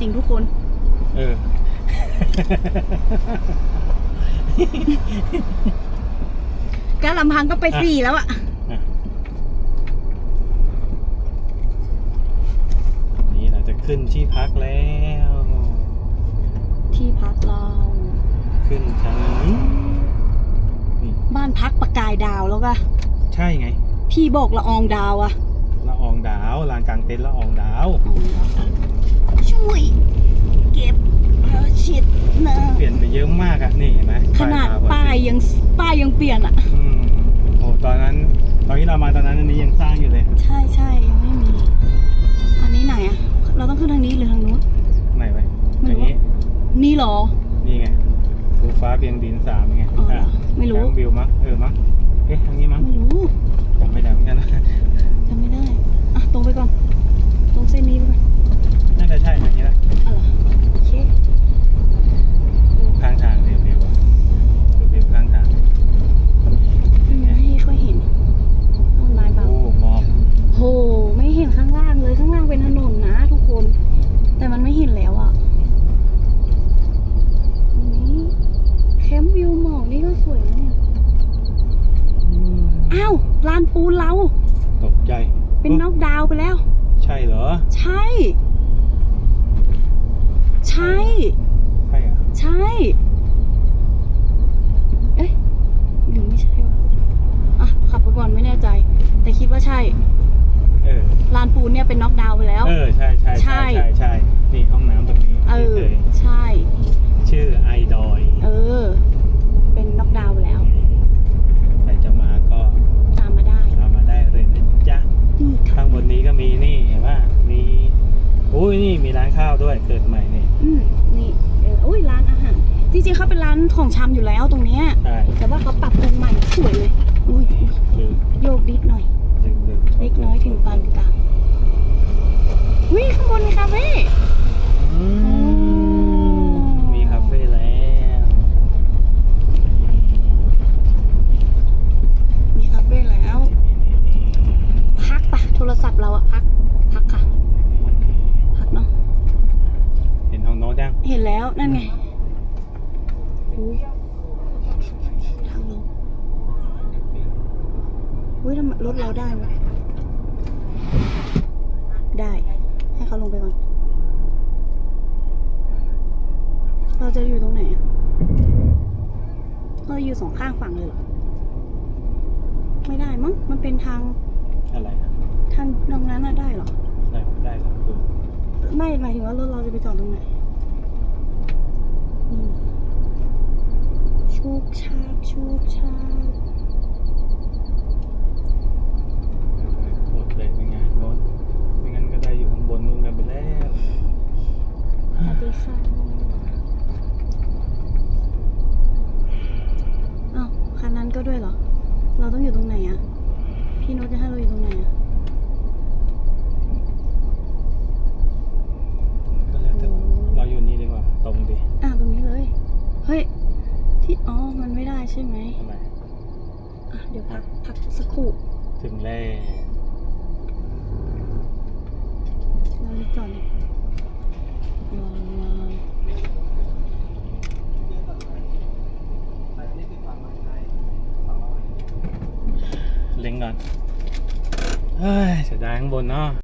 จริงทุกคน เออการลำพังก็ไปสี่แล้วอะนี่เราจะขึ้นที่พักแล้ว ที่พักเรา ขึ้นทางนี้นี่บ้านพักประกายดาวแล้วก็ใช่ไง พี่บอกละอองดาวอะละอองดาวลานกลางเต็นท์ละอองดาวอองดาวช่วย เก็บผ้าเช็ดหน้า เปลี่ยนไปเยอะ มากอะนี่เห็นไหมขนาดมพอป้ายยังป้ายยังเปลี่ยนอะอืมโอ้ตอนนั้น ตอนที่เรามาตอนนั้นอันนี้ยังสร้างอยู่เลย ใช่ใช่ยังไม่มี อันนี้ไหนอะเราต้องขึ้นทางนี้หรือทางนู้นไหนไปไม่อรู้ย่างนี้นี่เหรอ นี่ไงภูฟ้าเพียงดินสามไงอ๋ออะไม่รู้แควิวมั้งเออมั้งเอ๊ะทางนี้มั้ง ไม่รู้ จำไม่ได้เหมือนกันนะ จำไม่ได้อะตรงไปก่อน ตรงเส้นนี้ไปก่อน น่าจะใช่ทางนี้แหละ อะไรโอเค ดูข้างทางเร็วๆอะดูวิวข้างทาง ไม่ให้ค่อยเห็นต้นไม้บัง โอ้หมอก โห ไม่เห็นข้างล่างเลยข้างล่างเป็นถนนนะทุกคน แต่มันไม่เห็นแล้วอะอันนี้แคมป์วิวหมอกนี่ก็สวยนะเนี่ย อืม อ้าวลานปูนเรา ตกใจ เป็นน็อกดาวน์ไปแล้ว ใช่เหรอ ใช่ใช่ ใช่อะ ใช่ เอ๊ะหรือไม่ใช่วะอะ ขับไปก่อนไม่แน่ใจ แต่คิดว่าใช่ เออ ลานปูนเนี่ยเป็นน็อกดาวน์ไปแล้ว เออ ใช่ใช่ ใช่ ใช่ใช่ใช่นี่ห้องน้ำตรงนี้ เออ เคย ใช่ ชื่อไอดอย เออ เป็นน็อกดาวน์ไปแล้ว ใครจะมาก็ ตามมาได้ ตามมาได้เลยนะจ๊ะ นี่ค่ะ ข้างบนนี้ก็มีนี่เห็นป่ะมี อุ้ยนี่มีร้านข้าวด้วยเกิดใหม่นี่อืมนี่เอออุ้ยร้านอาหารจริงๆเขาเป็นร้านของชำอยู่แล้วตรงเนี้ยใช่แต่ว่าเขาปรับปรุงใหม่สวยเลยอุ้ยอุ๊ยลืมโยกนิดหน่อยลืมลืมเล็กน้อยถึงปานกลางอุ้ยข้างบนมีคาเฟ่ อืมมีคาเฟ่แล้ว มีคาเฟ่แล้ว นี่นี่นี่ พักปะโทรศัพท์เราอะพัก พักค่ะ พักเนาะ เห็นทองโน้ตยัง เห็ นแล้วนั่นไงอุ้ยทางลงอุ้ยทำไมรถเราได้ไหมได้ ให้เขาลงไปก่อน เราจะอยู่ตรงไหนอะเราอยู่สองข้างฝั่งเลยเหรอ ไม่ได้มั้ง มันเป็นทาง อะไรอะทางตรงนั้นอะได้เหรอ ได้ได้ครับดูไม่หมายถึงว่ารถเราจะไปจอดตรงไหนนี่ ชูกชากชูกชากหมดเลยเป็นไงโน้ตไม่งั้นก็ได้อยู่ข้างบนนู่นกันไปแล้วสวัสดีค่ะอ้าวคันนั้นก็ด้วยเหรอ เราต้องอยู่ตรงไหนอะพี่โน้ตจะให้เราอยู่ตรงไหนอะ อ๋อ มันไม่ได้ใช่ไหมทำไมอะเดี๋ยวพักพักสักครู่ถึงแล้วเราจะจอดเนี่ยรอรอเล็งก่อนเฮ้ยเสียดายข้างบนเนาะ